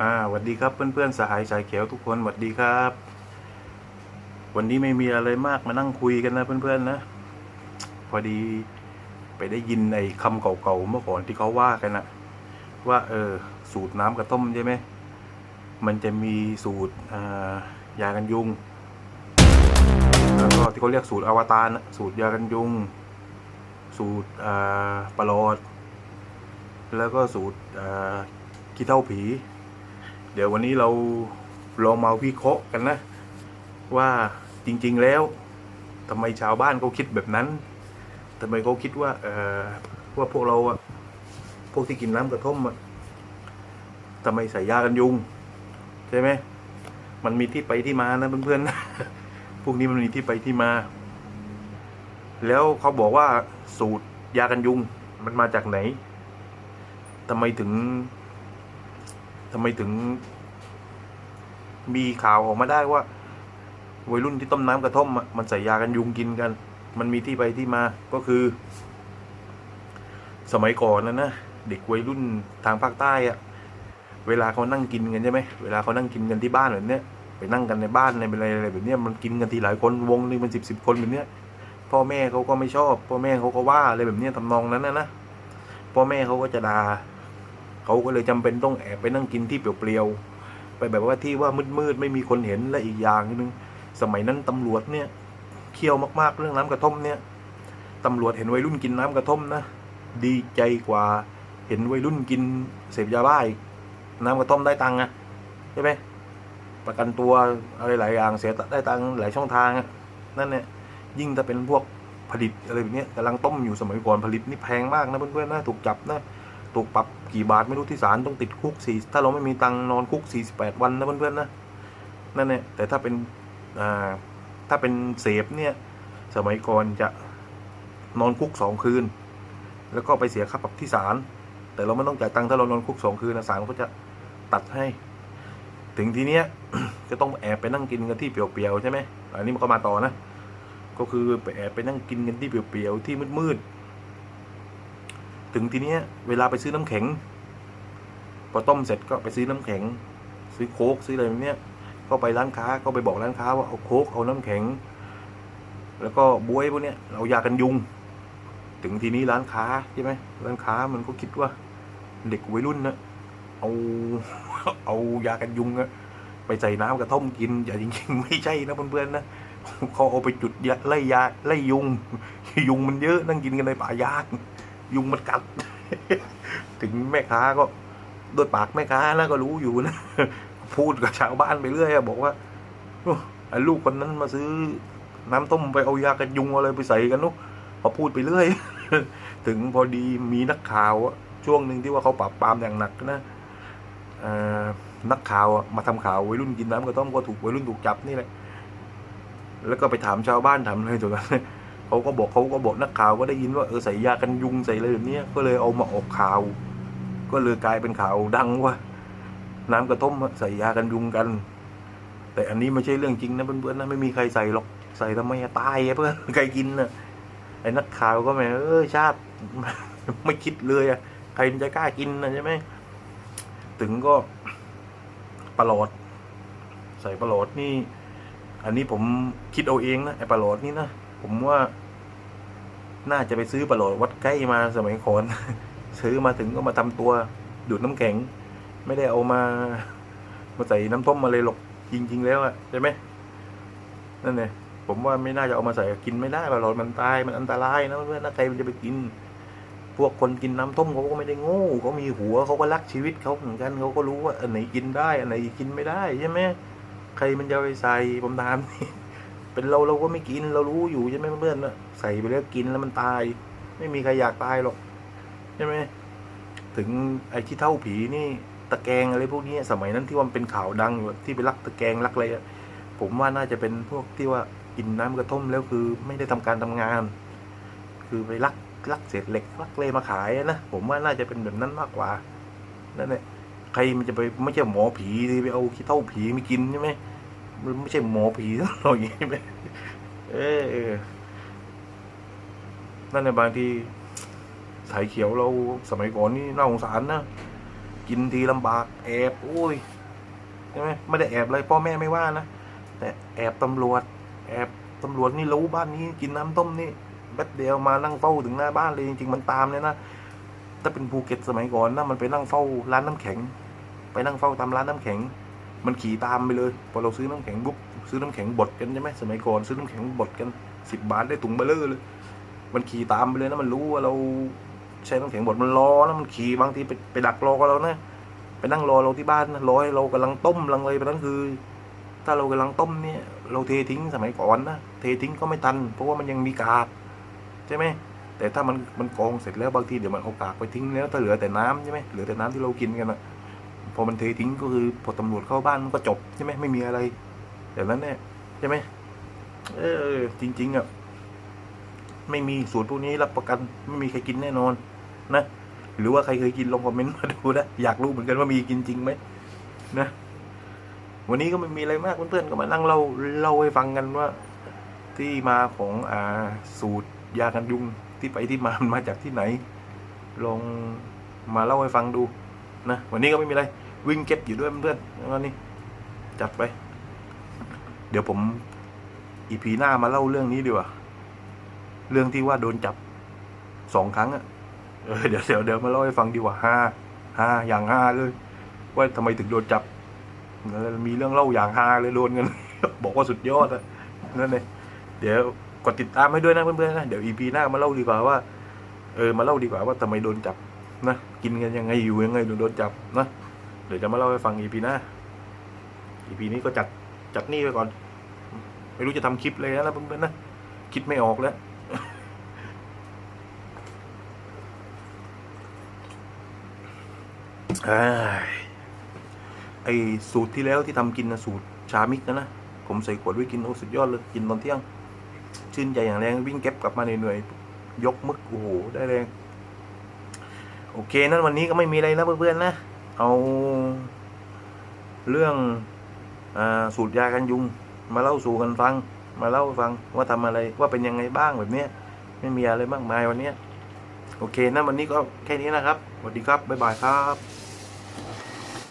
อ่าสวัสดีครับเพื่อนๆสหายสายเขียวทุกคนสวัสดีครับ วันนี้ไม่มีอะไรมากมานั่งคุยกันนะเพื่อนๆนะ พอดีไปได้ยินไอ้คำเก่าๆเมื่อก่อนที่เขาว่ากันนะว่าเออสูตรน้ำกระต้มใช่ไหมมันจะมีสูตรายากันยุงแล้วก็ที่เขาเรียกสูตรอวตารนะสูตรยากันยุง สูตรอ่าปลอด แล้วก็สูตรอ่าขี้เท่าผี เดี๋ยววันนี้เราลองมาวิเคราะห์กันนะ ว่าจริง ๆแล้วทำไมชาวบ้านเขาคิดแบบนั้นทำไมเขาคิดว่าเออว่าพวกเราอะพวกที่กินน้ำกระท่อมอะทำไมใส่ยากันยุง ใช่ไหมมันมีที่ไปที่มานะเพื่อนๆ พวกนี้มันมีที่ไปที่มา แล้วเขาบอกว่าสูตรยากันยุงมันมาจากไหนทำไมถึง ทำไมถึง มีข่าวออกมาได้ว่าวัยรุ่นที่ต้มน้ำกระท่อมมันใส่ยากันยุงกินกัน มันมีที่ไปที่มาก็คือ สมัยก่อนนะนะเด็กวัยรุ่นทางภาคใต้อะเวลาเขานั่งกินกันใช่ไหมเวลาเขานั่งกินกันที่บ้านแบบเนี้ยไปนั่งกันในบ้านในอะไรอะไรแบบเนี้ยมันกินกันทีหลายคนวงหนึงเป็นสิบสิบคนแบบเนี้ยพ่อแม่เขาก็ไม่ชอบ พ่อแม่เขาก็ว่าอะไรแบบเนี้ยทำนองนั้นนะนะพ่อแม่เขาก็จะด่า เขาก็เลยจำเป็นต้องแอบไปนั่งกินที่เปลี่ยวๆไปแบบว่าที่ว่ามืดๆไม่มีคนเห็นและอีกอย่างนึงสมัยนั้นตำรวจเนี่ยเคี่ยวมากๆเรื่องน้ำกระท่อมเนี่ยตำรวจเห็นวัยรุ่นกินน้ำกระท่อมนะดีใจกว่าเห็นวัยรุ่นกินเสพยาบ้าอีกน้ำกระท่อมได้ตังค์อะใช่ไหมประกันตัวอะไรหลายอย่างเสียได้ตังค์หลายช่องทางอะนั่นเนี่ยยิ่งถ้าเป็นพวกผลิตอะไรแบบนี้กำลังต้มอยู่สมัยก่อนผลิตนี่แพงมากนะเพื่อนๆนะถูกจับนะ ถูกปรับกี่บาทไม่รู้ที่ศาลต้องติดคุกสี่ถ้าเราไม่มีตังนอนคุกสี่สิบแปดวันนะเพื่อนๆนะนั่นเนี่ยแต่ถ้าเป็นถ้าเป็นเสพเนี่ยสมัยก่อนจะนอนคุกสองคืน แล้วก็ไปเสียค่าปรับที่ศาลแต่เราไม่ต้องจ่ายตังค์ถ้าเรานอนคุกสองคืนนะศาลก็จะตัดให้ ถึงทีเนี้ยก็ต้องแอบไปนั่งกินกันที่เปลี่ยวๆใช่ไหมอันนี้มันก็มาต่อนะ ก็คือไปแอบไปนั่งกินกันที่เปลี่ยวๆที่มืดๆ ถึงทีเนี้ยเวลาไปซื้อน้ำแข็ง พอต้มเสร็จก็ไปซื้อน้ำแข็ง ซื้อโค้กซื้ออะไรแบบเนี้ยก็ไปร้านค้าก็ไปบอกร้านค้าว่าเอาโค้กเอาน้ำแข็ง แล้วก็บวยพวกเนี้ยเรายากันยุง ถึงทีนี้ร้านค้าใช่ไหมร้านค้ามันก็คิดว่า เด็กวัยรุ่นนะเอาเอายากันยุงอะไปใส่น้ำกระท่อมกินอย่าจริงๆไม่ใช่นะเพื่อนๆนะเขาเอาไปจุดยาไล่ยาไล่ยุงยุงมันเยอะนั่งกินกันในป่ายาง ยุงมันกัด ถึงแม่ค้าก็โดยปากแม่ค้านะก็รู้อยู่นะ พูดกับชาวบ้านไปเรื่อยอะบอกว่าโอ้ไอ้ลูกคนนั้นมาซื้อน้ำต้มไปเอายากันยุงอะไรไปใส่กันนุพอพูดไปเรื่อย ถึงพอดีมีนักข่าวอะช่วงหนึ่งที่ว่าเขาปราบปรามอย่างหนักนะอนักข่าวอะมาทำข่าววัยรุ่นกินน้ำกระต้อมก็ถูกวัยรุ่นถูกจับนี่แหละ แล้วก็ไปถามชาวบ้านถามอะไรตัวนั้น เขาก็บอกเขาก็บอกนักข่าวก็ได้ยินว่าเออใส่ยากันยุงใส่อะไรแบบนี้ก็เลยเอามาออกข่าว ก็เลยกลายเป็นข่าวดังว่า น้ำกระต้มอะใส่ยากันยุงกัน แต่อันนี้ไม่ใช่เรื่องจริงนะเพื่อนๆนะไม่มีใครใส่หรอกใส่ทำไมตายเพื่อนใครกินน่ะไอ้นักข่าวก็แหมเออชาติไม่คิดเลยอะใครมันจะกล้ากินนะใช่ไหมถึงก็ประหลอด ใส่ประหลอดนี่ อันนี้ผมคิดเอาเองนะไอ้ประหลอดนี่นะผมว่า น่าจะไปซื้อประหลดวัดใกล้มาสมัยก่อนซื้อมาถึงก็มาทำตัวดูดน้ำแข็ง ไม่ได้เอามา มาใส่น้ำต้มอะไรหรอกจริง ๆ แล้วอะใช่ไหมนั่นไงผมว่าไม่น่าจะเอามาใส่กินไม่ได้ประหลดมันตายมันอันตรายนะเพื่อนถ้าใครมันจะไปกิน พวกคนกินน้ำต้มเขาก็ไม่ได้โง่เขามีหัวเขาก็รักชีวิตเขาเหมือนกันเขาก็รู้ว่าอันไหนกินได้อันไหนกินไม่ได้ใช่ไหมใครมันจะไปใส่ผมถามนี่ เป็นเราเราก็ไม่กินเรารู้อยู่ใช่ไหมเพื่อนนะใส่ไปแล้วกินแล้วมันตาย ไม่มีใครอยากตายหรอกใช่ไหมถึงไอ้ที่เท่าผีนี่ตะแกงอะไรพวกนี้สมัยนั้นที่ว่ามันเป็นข่าวดังอยู่ที่ไปลักตะแกงลักอะไรผมว่าน่าจะเป็นพวกที่ว่ากินน้ำกระท่อมแล้วคือไม่ได้ทำการทำงาน คือไปลักลักเศษเหล็กลักเลมาขายนะผมว่าน่าจะเป็นแบบนั้นมากกว่านั่นแหละใครมันจะไปไม่ใช่หมอผีที่ไปเอาขี้เท่าผีไม่กินใช่ไหม มันไม่ใช่หมอผีสักหน่อยใช่ไหมเออนั่นในบางทีสายเขียวเราสมัยก่อนนี่น่าสงสารนะ กินทีลำบากแอบโอ้ยใช่ไหมไม่ได้แอบเลยพ่อแม่ไม่ว่านะแต่แอบตำรวจ แอบตำรวจนี่รู้บ้านนี้ กินน้ำต้มนี่แป๊บเดียวมานั่งเฝ้าถึงหน้าบ้านเลยจริงๆมันตามเลยนะถ้าเป็นภูเก็ตสมัยก่อนนะมันไปนั่งเฝ้าร้านน้ำแข็ง ไปนั่งเฝ้าตามร้านน้ำแข็ง มันขี่ตามไปเลยพอเราซื้อน้ำแข็งปุ๊บซื้อน้ำแข็งบดกันใช่ไหมสมัยก่อนซื้อน้ำแข็งบดกันสิบบาทได้ถุงเบลเลอร์เลย มันขี่ตามไปเลยนะมันรู้ว่าเราใช้น้ำแข็งบดมันรอนะมันขี่บางทีไปไปดักรอเรานะไปนั่งรอเราที่บ้านนะรอให้เรากำลังต้มลังอะไรไปนั่นคือ ถ้าเรากำลังต้มเนี่ย เราเททิ้งสมัยก่อนนะเททิ้งก็ไม่ทัน เพราะว่ามันยังมีกากใช่ไหมแต่ถ้ามันมันกองเสร็จแล้วบางทีเดี๋ยวมันเอากากไปทิ้งแล้วถ้าเหลือแต่น้ำใช่ไหมเหลือแต่น้ำที่เรากินกันอะ พอมันเททิ้งก็คือพอตำรวจเข้าบ้านมันก็จบใช่ไหมไม่มีอะไรแบบนั้นเนี่ยใช่ไหมเออ จริง ๆอะไม่มีสูตรพวกนี้รับประกันไม่มีใครกินแน่นอน นะหรือว่าใครเคยกินลองคอมเมนต์มาดูนะอยากรู้เหมือนกันว่ามีกินจริงไหมนะวันนี้ก็ไม่มีอะไรมากเพื่อนๆก็มานั่งเล่าเล่าให้ฟังกันว่า ที่มาของอ่าสูตรยากันยุงที่ไปที่มามันมาจากที่ไหน ลองมาเล่าให้ฟังดู นะวันนี้ก็ไม่มีอะไรวิ่งเก็บอยู่ด้วยเพื่อนๆวันนี้จัดไป เดี๋ยวผมอีพีหน้ามาเล่าเรื่องนี้ดีกว่า เรื่องที่ว่าโดนจับสองครั้งอะเออเดี๋ยวเดี๋ยวเดี๋ยวมาเล่าให้ฟังดีกว่าห้าห้าอย่างห้าเลย ว่าทำไมถึงโดนจับมีเรื่องเล่าอย่างฮาเลยโดนกัน บอกว่าสุดยอดอะนั่นเลยเดี๋ยวกดติดตามให้ด้วยนะเพื่อนๆนะเดี๋ยวอีพีหน้ามาเล่าดีกว่าว่าเออมาเล่าดีกว่าว่าทำไมโดนจับ นะกินกันยังไงอยู่ยังไงโดนจับนะเดี๋ยวจะมาเล่าให้ฟังอีพีหน้าอีพีนี้ก็จัดจัดนี่ไปก่อน ไม่รู้จะทำคลิปเลยนะเพื่อนๆนะคิดไม่ออกแล้วอ้ยไอสูตรที่แล้วที่ทำกินนะสูตรชามิกนะนะผมใส่ขวดไว้กินโอ้สุดยอดเลยกินตอนเที่ยง ชื่นใจอย่างแรงวิ่งเก็บกลับมาเหนื่อยๆยกมึกโอ้โหได้แรง โอเค นั่นวันนี้ก็ไม่มีอะไรแล้วเพื่อนๆนะ เอาเรื่องอสูตรยากันยุง มาเล่าสู่กันฟัง มาเล่าฟังว่าทำอะไรว่าเป็นยังไงบ้างแบบเนี้ยไม่มีอะไรมากมายวันเนี้ยโอเคนั่นวันนี้ก็แค่นี้นะครับสวัสดีครับบ๊ายบายครับ